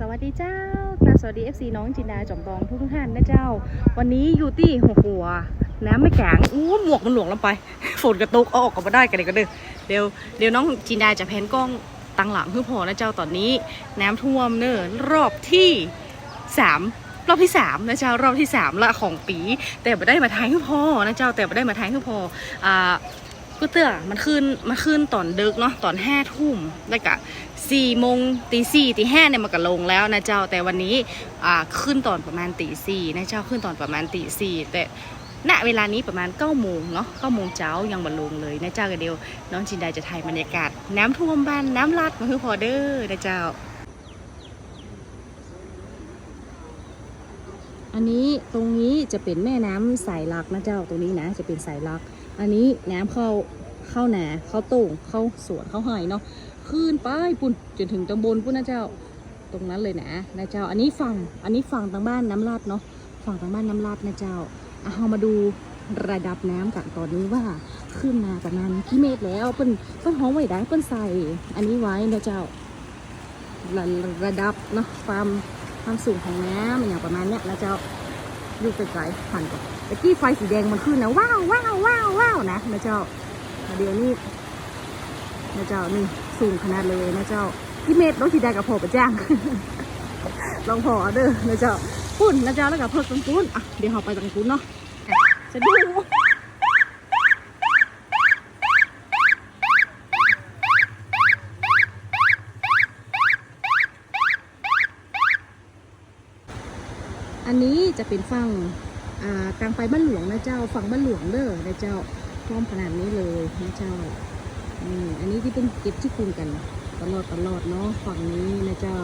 สวัสดีเจ้ากราบสวัสดี FC น้องจินดาจอมทองทุกทุกท่านนะเจ้า วันนี้อยู่ที่หัวหัว น้ำไม่แข็งอู้หมวกมันหลวงลงไป ฝนกระตุกเอาออกก็มาได้กันเลยก็เด้อเดี๋ยวเดี๋ยวน้องจินดาจะแพนกล้องตังหลังคือพอนะเจ้าตอนนี้ น้ำท่วมเนอรอบที่สามรอบที่สามนะเจ้ารอบที่สามละของปี แต่ไม่ได้มาทายคือพอนะเจ้าแต่ไม่ได้มาทายคือพออ่า ก็เตือมันขึ้นมันขึ้นตอนดึกเนาะตอนห้าทุ่มแล้วก็สี่โมงตีสี่ตีห้าเนี่ยมันก็ลงแล้วนะเจ้าแต่วันนี้อ่าขึ้นตอนประมาณตีสี่นะเจ้าขึ้นตอนประมาณตีสี่แต่ณเวลานี้ประมาณ9ก้าโมงเนาะเก้าโมงเช้ายังมาลงเลยนะเจ้ากันเดียว น้องจินดาจะถ่ายบรรยากาศ น้ำท่วมบ้านน้ำลัดมาคือพอเด้อนะเจ้า อันนี้ตรงนี้จะเป็นแม่น้ำสายหลักนะเจ้าตรงนี้นะจะเป็นสายหลัก อันนี้น้ำเข้าเข้าหนาเข้าโต่งเข้าสวนเข้าไห่เนาะขึ้นไปปุ่นจนถึงตำบลปุ่นนะเจ้าตรงนั้นเลยนะนะเจ้า อันนี้ฝั่งอันนี้ฝั่งทางบ้านน้ำลาดเนาะฝั่งทางบ้านน้ำลาดนะเจ้าอะเรามาดูระดับน้ำกันตอนนี้ว่าขึ้นมาประมาณกี่เมตรแล้วเปิ้นเปิ้นห้องไว้ได้เปิ้นใส่ อันนี้ไว้นะเจ้าระระดับเนาะความความสูงของน้ำอย่างประมาณเนี้ยนะเจ้า ดูไกลๆผ่านก่อนตะกี้ไฟสีแดงมันขึ้นนะว้าวว้าวว้าวว้าวนะนะเจ้าเดี๋ยวนี้นะเจ้านี่สูงขนาดเลยนะเจ้าพี่เมธน้องสีแดงกับพอประจ้างลองพอเด้อนะเจ้าพุ่นนะเจ้าแล้วกับเพิ่มตรงปุ้นอะเดี๋ยวเราไปตรงปุ้นเนาะจะดู อันนี้จะเป็นฝั่งอ่ากลางไปบ้านหลวงนะเจ้าฝั่งบ้านหลวงเด้อนะเจ้าพร้อมขนาดนี้เลยนะเจ้าอันนี้ที่เป็นเก็บที่คุมกันตลอดตลอดเนาะฝั่งนี้นะเจ้า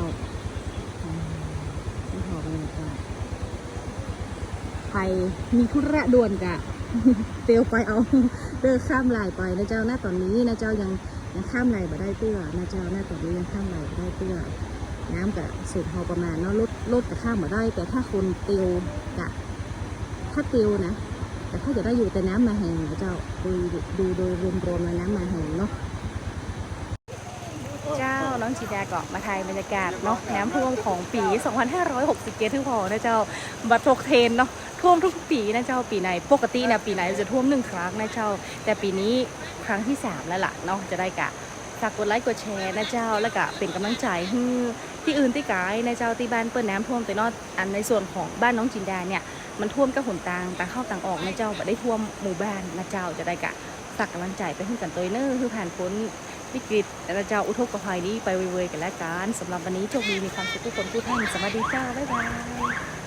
ไม่พอบรรยากาศใครมีธุระด่วนกะเตียวไปเอาเดินข้ามลายไปนะเจ้าหน้าตอนนี้นะเจ้ายังยังข้ามลายมาได้เตื้อนะเจ้าหน้าตอนนี้ยังข้ามลายมาได้เตื้อ น้ำกะสูดพอประมาณเนาะรถรถกะข้ามมาได้ แต่ถ้าคนเตียวกะถ้าเตียวนะ แต่ถ้าจะได้อยู่แต่น้ำมาแห้งนะเจ้าดูดูโดยรวมๆแล้วน้ำมาแห้งเนาะเจ้าน้องจีดาก็มาถ่ายบรรยากาศเนาะน้ำท่วมของปี 2567ที่พอนะเจ้าบัตรทกเทนเนาะท่วมทุกปีนะเจ้าปีไหนปกตินะปีไหนจะท่วมหนึ่งครั้งนะเจ้า แต่ปีนี้ครั้งที่ 3 แล้วล่ะเนาะจะได้กะ ฝากกดไลค์กดแชร์นะเจ้าแล้วก็เป็นกำลังใจให้ที่อื่นที่กายนะเจ้าที่บ้านเปิ้ลน้ำท่วมแต่นอกอันในส่วนของบ้านน้องจินดาเนี่ยมันท่วมก็หนตางต่างเข้าต่างออกนะเจ้าไม่ได้ท่วมหมู่บ้านนะเจ้าจะได้กะฝากกำลังใจไปให้กันตัวเนอร์คือผ่านพ้นวิกฤตและเจ้าอุทกภัยนี้ไปเวยๆกันแล้วกันสำหรับวันนี้โชคดีมีความสุขทุกคนทุกท่านสวัสดีเจ้าบ๊ายบาย